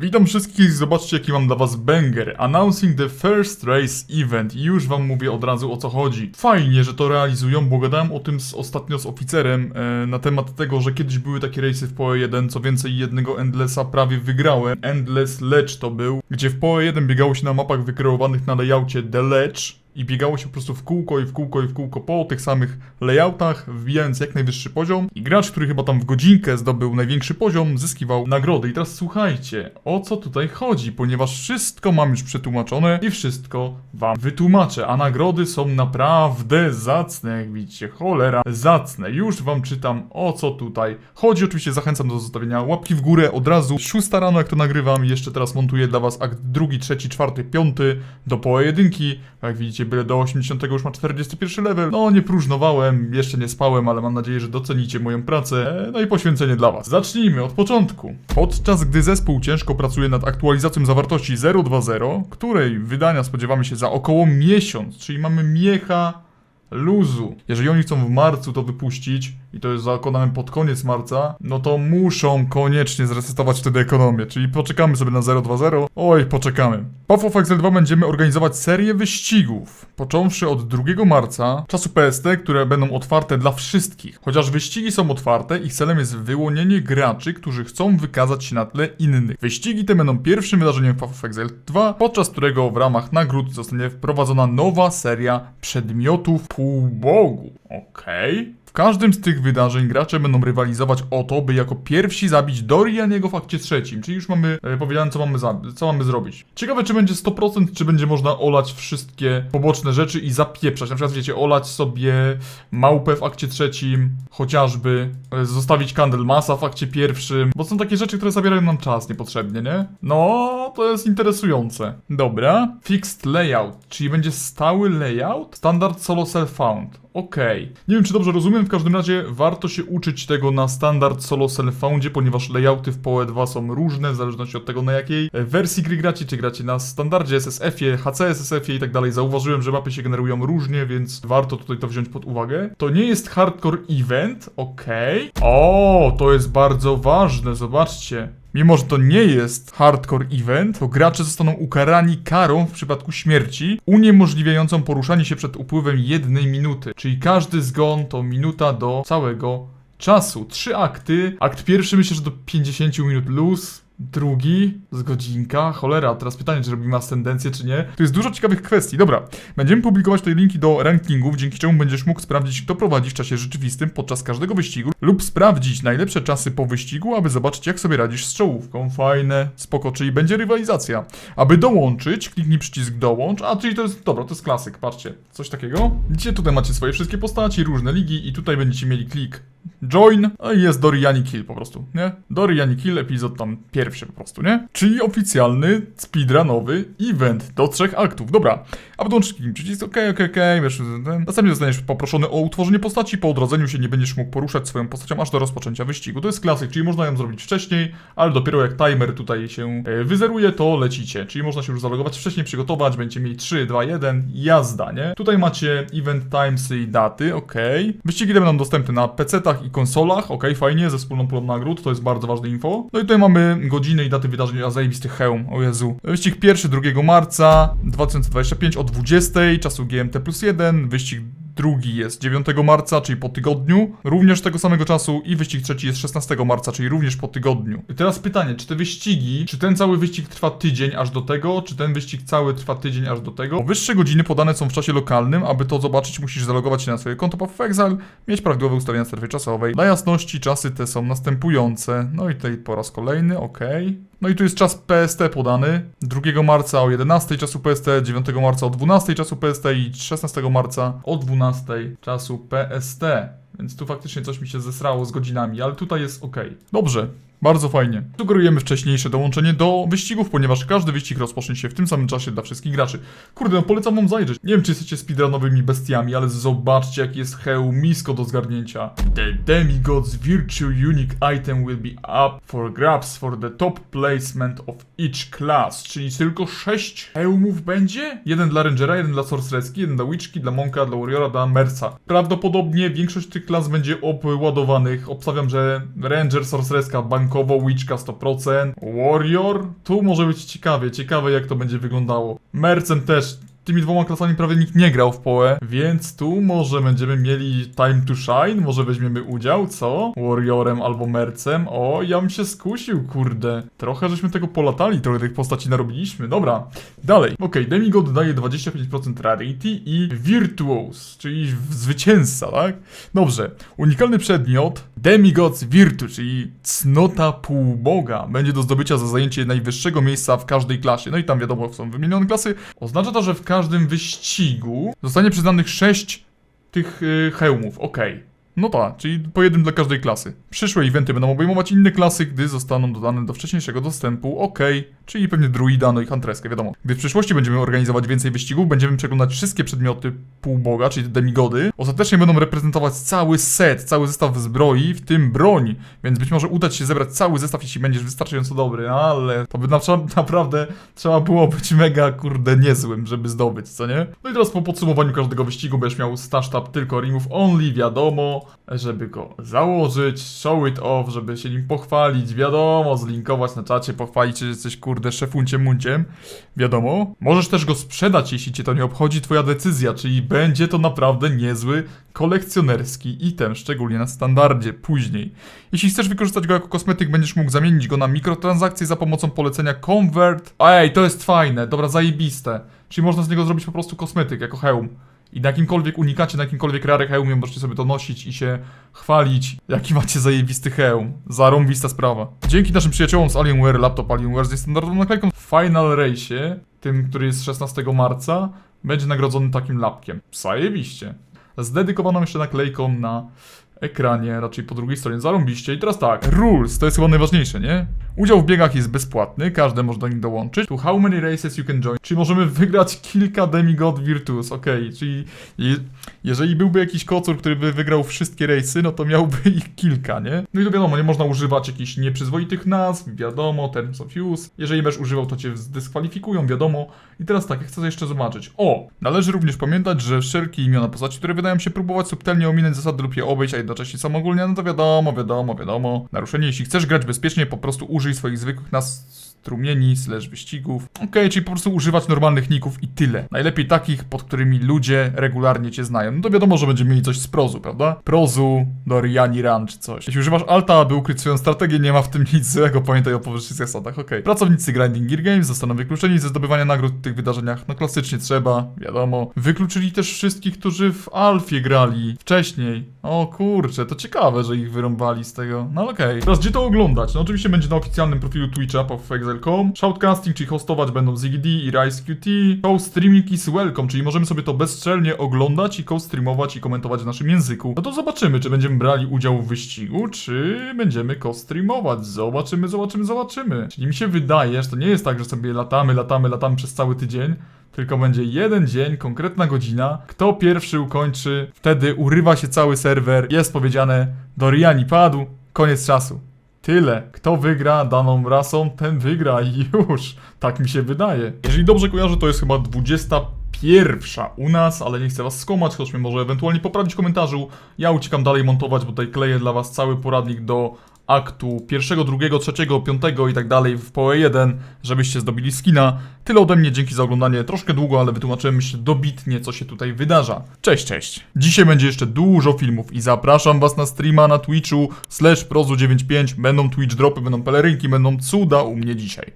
Witam wszystkich, zobaczcie jaki mam dla was banger. Announcing the first race event. I już wam mówię od razu o co chodzi. Fajnie, że to realizują, bo gadałem o tym z, ostatnio z oficerem e, na temat tego, że kiedyś były takie race'y w PoE 1, co więcej jednego Endlessa prawie wygrałem. Endless Ledge to był, gdzie w PoE 1 biegało się na mapach wykreowanych na layoutie The Ledge i biegało się po prostu w kółko i w kółko i w kółko po tych samych layoutach, wbijając jak najwyższy poziom. I gracz, który chyba tam w godzinkę zdobył największy poziom, zyskiwał nagrody. I teraz słuchajcie, o co tutaj chodzi, ponieważ wszystko mam już przetłumaczone i wszystko wam wytłumaczę, a nagrody są naprawdę zacne, jak widzicie, cholera zacne. Już wam czytam o co tutaj chodzi. Oczywiście zachęcam do zostawienia łapki w górę od razu. 6 rano jak to nagrywam, jeszcze teraz montuję dla was akt drugi, trzeci, czwarty, piąty do połowy jedynki. Jak widzicie, byle do 80 już ma 41 level. No, nie próżnowałem, jeszcze nie spałem, ale mam nadzieję, że docenicie moją pracę. No i poświęcenie dla was. Zacznijmy od początku. Podczas gdy zespół ciężko pracuje nad aktualizacją zawartości 0.2.0, której wydania spodziewamy się za około miesiąc, czyli mamy miecha luzu. Jeżeli oni chcą w marcu to wypuścić i to jest zakonane pod koniec marca, no to muszą koniecznie zresetować wtedy ekonomię, czyli poczekamy sobie na 020. Oj, poczekamy. Path of Exile 2 będziemy organizować serię wyścigów, począwszy od 2 marca, czasu PST, które będą otwarte dla wszystkich. Chociaż wyścigi są otwarte, ich celem jest wyłonienie graczy, którzy chcą wykazać się na tle innych. Wyścigi te będą pierwszym wydarzeniem w Path of Exile 2, podczas którego w ramach nagród zostanie wprowadzona nowa seria przedmiotów półbogu. Okej. W każdym z tych wydarzeń gracze będą rywalizować o to, by jako pierwsi zabić Dorianiego w akcie trzecim, czyli już mamy e, powiedziane co mamy, za, co mamy zrobić. Ciekawe czy będzie 100%, czy będzie można olać wszystkie poboczne rzeczy i zapieprzać. Na przykład wiecie, olać sobie małpę w akcie trzecim, chociażby e, zostawić Candlemasa w akcie pierwszym, bo są takie rzeczy, które zabierają nam czas niepotrzebnie, nie? No, to jest interesujące. Dobra. Fixed layout, czyli będzie stały layout? Standard solo self-found. Okej. Nie wiem, czy dobrze rozumiem, w każdym razie warto się uczyć tego na standard solo self-foundzie, ponieważ layouty w PoE 2 są różne, w zależności od tego na jakiej e, wersji gry gracie, czy gracie na standardzie SSF-ie, HCSSF-ie i tak dalej. Zauważyłem, że mapy się generują różnie, więc warto tutaj to wziąć pod uwagę. To nie jest hardcore event, okej. O, to jest bardzo ważne, zobaczcie. Mimo, że to nie jest hardcore event, to gracze zostaną ukarani karą w przypadku śmierci, uniemożliwiającą poruszanie się przed upływem jednej minuty. Czyli każdy zgon to minuta do całego czasu. Trzy akty. Akt pierwszy myślę, że do 50 minut luz. Drugi z godzinka. Cholera, teraz pytanie, czy robimy ascendencję, czy nie. Tu jest dużo ciekawych kwestii. Dobra, będziemy publikować tutaj linki do rankingów, dzięki czemu będziesz mógł sprawdzić, kto prowadzi w czasie rzeczywistym podczas każdego wyścigu, lub sprawdzić najlepsze czasy po wyścigu, aby zobaczyć, jak sobie radzisz z czołówką. Fajne, spoko, czyli będzie rywalizacja. Aby dołączyć, kliknij przycisk dołącz, a czyli to jest, dobra, to jest klasyk, patrzcie, coś takiego. Widzicie, tutaj macie swoje wszystkie postaci, różne ligi i tutaj będziecie mieli klik join, a jest Doriani Kill po prostu, nie? Doriani Kill, epizod tam pierwszy po prostu, nie? Czyli oficjalny speedrunowy event do trzech aktów. Dobra, dołączyć kliknij przycisk, okej, okej, okej, wiesz. Następnie zostaniesz poproszony o utworzenie postaci, po odrodzeniu się nie będziesz mógł poruszać swoją postacią aż do rozpoczęcia wyścigu. To jest klasyk, czyli można ją zrobić wcześniej, ale dopiero jak timer tutaj się e, wyzeruje, to lecicie. Czyli można się już zalogować wcześniej, przygotować, będziecie mieli 3, 2, 1, jazda, nie? Tutaj macie event timesy i daty, okej. Wyścigi te będą dostępne na PC-tach i konsolach, okej, fajnie, ze wspólną pulą nagród, to jest bardzo ważne info. No i tutaj mamy godziny i daty wydarzeń, a zajebisty hełm, o Jezu. Wyścig pierwszy 2 marca 2025 o 20, czasu GMT plus 1, wyścig drugi jest 9 marca, czyli po tygodniu, również tego samego czasu i wyścig trzeci jest 16 marca, czyli również po tygodniu. I teraz pytanie, czy te wyścigi, czy ten cały wyścig trwa tydzień aż do tego, czy ten wyścig cały trwa tydzień aż do tego? Wyższe godziny podane są w czasie lokalnym, aby to zobaczyć musisz zalogować się na swoje konto Path of Exile, mieć prawidłowe ustawienia strefy czasowej. Dla jasności czasy te są następujące. No i tutaj po raz kolejny, ok. No i tu jest czas PST podany. 2 marca o 11 czasu PST, 9 marca o 12 czasu PST i 16 marca o 12 czasu PST. Więc tu faktycznie coś mi się zesrało z godzinami, ale tutaj jest ok. Dobrze. Bardzo fajnie. Sugerujemy wcześniejsze dołączenie do wyścigów, ponieważ każdy wyścig rozpocznie się w tym samym czasie dla wszystkich graczy. Kurde, no polecam wam zajrzeć. Nie wiem, czy jesteście speedrunowymi bestiami, ale zobaczcie, jaki jest hełmisko do zgarnięcia. The Demigod's Virtue Unique Item will be up for grabs for the top placement of each class. Czyli tylko 6 hełmów będzie? Jeden dla Rangera, jeden dla Sorcereski, jeden dla Witchki, dla Monka, dla Warriora, dla Merca. Prawdopodobnie większość tych tych będzie obładowanych. Obstawiam, że Ranger, Sorcereska bankowo, Witchka 100%, Warrior. Tu może być ciekawie, ciekawe jak to będzie wyglądało. Mercem też. Tymi dwoma klasami prawie nikt nie grał w PoE, więc tu może będziemy mieli time to shine, może weźmiemy udział, co? Warriorem albo Mercem. O, ja bym się skusił, kurde. Trochę żeśmy tego polatali, trochę tych postaci narobiliśmy. Dobra, dalej. Okej, Demigod daje 25% rarity i Virtuos, czyli zwycięzca, tak? Dobrze. Unikalny przedmiot Demigods Virtu, czyli cnota półboga, będzie do zdobycia za zajęcie najwyższego miejsca w każdej klasie. No i tam wiadomo, są wymienione klasy. Oznacza to, że w każdym wyścigu zostanie przyznanych 6 tych y, hełmów. Okej. No tak, czyli po jednym dla każdej klasy. Przyszłe eventy będą obejmować inne klasy, gdy zostaną dodane do wcześniejszego dostępu. Okej, czyli pewnie druida, no i huntreskę, wiadomo. Gdy w przyszłości będziemy organizować więcej wyścigów, będziemy przeglądać wszystkie przedmioty półboga, czyli demigody. Ostatecznie będą reprezentować cały set, cały zestaw zbroi, w tym broń. Więc być może udać się zebrać cały zestaw, jeśli będziesz wystarczająco dobry, ale to by na, naprawdę trzeba było być mega, kurde, niezłym, żeby zdobyć, co nie? No i teraz po podsumowaniu każdego wyścigu będziesz miał stash tab tylko remove only, wiadomo, żeby go założyć, show it off, żeby się nim pochwalić, wiadomo, zlinkować na czacie, pochwalić, że jesteś, kurde, szefunciem munciem, wiadomo. Możesz też go sprzedać, jeśli cię to nie obchodzi, twoja decyzja, czyli będzie to naprawdę niezły kolekcjonerski item, szczególnie na standardzie, później. Jeśli chcesz wykorzystać go jako kosmetyk, będziesz mógł zamienić go na mikrotransakcje za pomocą polecenia Convert. Ej, to jest fajne, dobra, zajebiste. Czyli można z niego zrobić po prostu kosmetyk, jako hełm. I na jakimkolwiek unikacie, na jakimkolwiek rary hełmie możecie sobie to nosić i się chwalić, jaki macie zajebisty hełm. Zarąbista sprawa. Dzięki naszym przyjaciołom z Alienware, laptop Alienware z niestandardową naklejką w Final Race, tym, który jest 16 marca, będzie nagrodzony takim lapkiem. Zajebiście. Z dedykowaną jeszcze naklejką na ekranie, raczej po drugiej stronie, zarąbiście. I teraz tak, rules, to jest chyba najważniejsze, nie? Udział w biegach jest bezpłatny, każdy może do nich dołączyć. To how many races you can join? Czyli możemy wygrać kilka Demigod Virtus, okej, czyli je, jeżeli byłby jakiś kocur, który by wygrał wszystkie race'y, no to miałby ich kilka, nie? No i to wiadomo, nie można używać jakichś nieprzyzwoitych nazw, wiadomo, terms of use. Jeżeli będziesz używał, to cię zdyskwalifikują, wiadomo. I teraz tak, chcę jeszcze zobaczyć. O! Należy również pamiętać, że wszelkie imiona postaci, które wydają się próbować subtelnie ominąć zasady lub je obejść, a jednocześnie są ogólnie, no to wiadomo, wiadomo, wiadomo. Naruszenie, jeśli chcesz grać bezpiecznie, po prostu użyj swoich zwykłych nazw strumieni, slash wyścigów. Okej, czyli po prostu używać normalnych ników i tyle. Najlepiej takich, pod którymi ludzie regularnie cię znają. No to wiadomo, że będziemy mieli coś z prozu, prawda? Prozu, Doriani Run czy coś. Jeśli używasz alta, aby ukryć swoją strategię, nie ma w tym nic złego, pamiętaj o powyższych zasadach, okej. Pracownicy Grinding Gear Games zostaną wykluczeni ze zdobywania nagród w tych wydarzeniach. No klasycznie trzeba, wiadomo. Wykluczyli też wszystkich, którzy w Alfie grali wcześniej. O kurczę, to ciekawe, że ich wyrąbali z tego. No okej. Teraz gdzie to oglądać? No oczywiście będzie na oficjalnym profilu Twitcha po Excel.com. Shoutcasting, czyli hostować będą ZigD i Rise QT. Co-streaming is welcome, czyli możemy sobie to bezstrzelnie oglądać i co-streamować i komentować w naszym języku. No to zobaczymy, czy będziemy brali udział w wyścigu, czy będziemy co-streamować. Zobaczymy, zobaczymy, zobaczymy. Czyli mi się wydaje, że to nie jest tak, że sobie latamy, latamy, latamy przez cały tydzień. Tylko będzie jeden dzień, konkretna godzina. Kto pierwszy ukończy, wtedy urywa się cały serwer. Jest powiedziane, Doriani padł, koniec czasu. Tyle. Kto wygra daną rasą, ten wygra i już. Tak mi się wydaje. Jeżeli dobrze kojarzę, to jest chyba 21 u nas, ale nie chcę was skłamać, choć mnie może ewentualnie poprawić w komentarzu. Ja uciekam dalej montować, bo tutaj kleję dla was cały poradnik do aktu pierwszego, drugiego, trzeciego, piątego i tak dalej w PoE 1, żebyście zdobili skina. Tyle ode mnie, dzięki za oglądanie. Troszkę długo, ale wytłumaczyłem myślę dobitnie, co się tutaj wydarza. Cześć, cześć. Dzisiaj będzie jeszcze dużo filmów i zapraszam was na streama na Twitchu slash prozu95. Będą Twitch dropy, będą pelerynki, będą cuda u mnie dzisiaj.